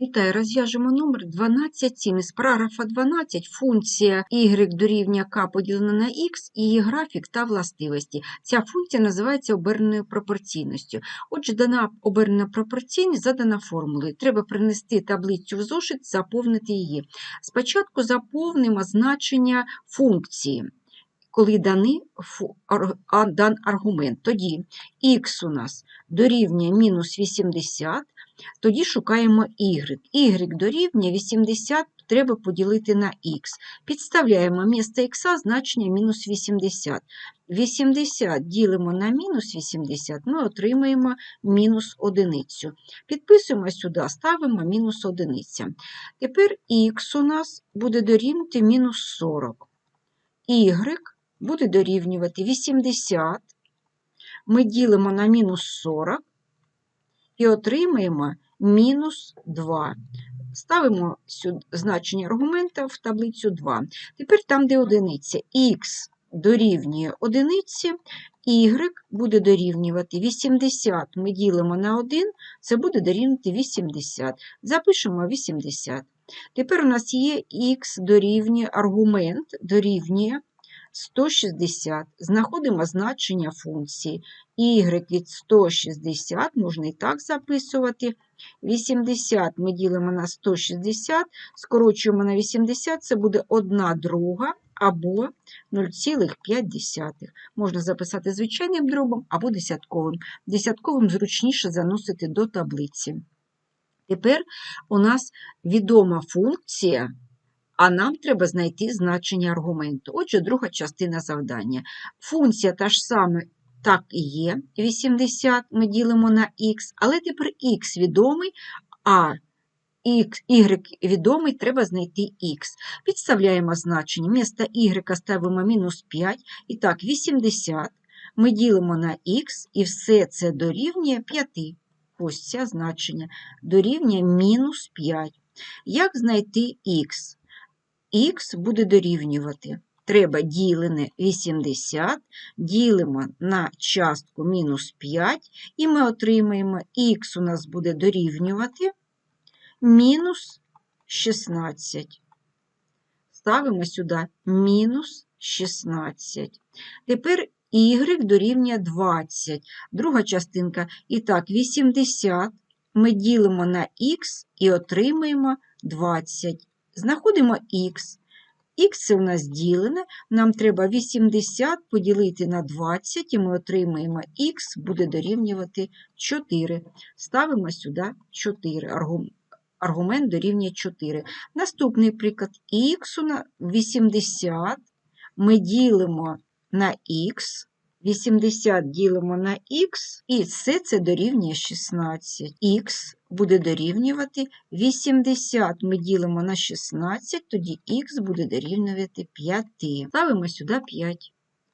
Вітаю, розв'яжемо номер 12,7. Із параграфа 12 функція y дорівнює k поділена на x її графік та властивості. Ця функція називається оберненою пропорційністю. Отже, дана обернена пропорційність задана формулою. Треба принести таблицю в зошит, заповнити її. Спочатку заповнимо значення функції. Коли даний дан аргумент, тоді х у нас дорівнює мінус 80, тоді шукаємо y. y дорівнює 80 треба поділити на х. Підставляємо місце х значення мінус 80. 80 ділимо на мінус 80, ми отримаємо мінус одиницю. Підписуємо сюди, ставимо мінус одиниця. Тепер х у нас буде дорівнювати мінус 40. y буде дорівнювати 80. Ми ділимо на мінус 40 і отримаємо мінус 2. Ставимо значення аргумента в таблицю 2. Тепер там, де одиниця, х дорівнює одиниці, y буде дорівнювати 80. Ми ділимо на 1, це буде дорівнювати 80. Запишемо 80. Тепер у нас є х дорівнює аргумент дорівнює 160. Знаходимо значення функції. y від 160 можна і так записувати. 80 ми ділимо на 160, скорочуємо на 80, це буде 1 друга або 0,5. Можна записати звичайним дробом або десятковим. Десятковим зручніше заносити до таблиці. Тепер у нас відома функція, а нам треба знайти значення аргументу. Отже, друга частина завдання. Функція та ж саме так і є. 80 ми ділимо на х, але тепер х відомий, а y відомий, треба знайти х. Підставляємо значення. Вмісто y ставимо мінус 5. І так, 80 ми ділимо на х, і все це дорівнює 5. Ось це значення. Дорівнює мінус 5. Як знайти х? Х буде дорівнювати. Треба ділене 80, ділимо на частку мінус 5, і ми отримаємо х у нас буде дорівнювати мінус 16. Ставимо сюди мінус 16. Тепер y дорівнює 20. Друга частинка. І так, 80 ми ділимо на х і отримаємо 20. Знаходимо х. Х це у нас ділене, нам треба 80 поділити на 20, і ми отримаємо х буде дорівнювати 4. Ставимо сюди 4. Аргумент дорівнює 4. Наступний приклад. х у нас 80 ми ділимо на х, 80 ділимо на х, і все це дорівнює 16. х буде дорівнювати 80 ми ділимо на 16, тоді х буде дорівнювати 5. Ставимо сюди 5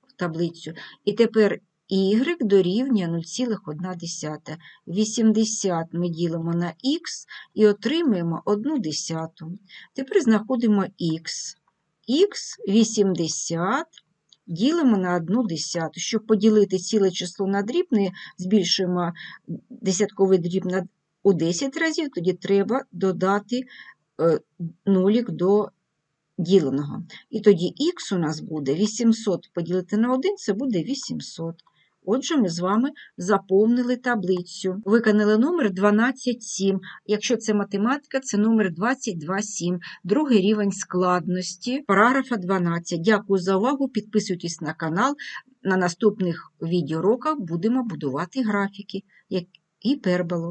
в таблицю. І тепер y дорівнює 0,1. 80 ми ділимо на х і отримуємо 1 десяту. Тепер знаходимо х. х 80 ділимо на 1 десяту. Щоб поділити ціле число на дрібне, збільшуємо десятковий дріб на у 10 разів, тоді треба додати е, нулік до діленого. І тоді х у нас буде 800 поділити на 1, це буде 800. Отже, ми з вами заповнили таблицю. Виконали номер 12,7. Якщо це математика, це номер 22,7. Другий рівень складності, параграфа 12. Дякую за увагу. Підписуйтесь на канал. На наступних відеоуроках будемо будувати графіки як- і пербалу.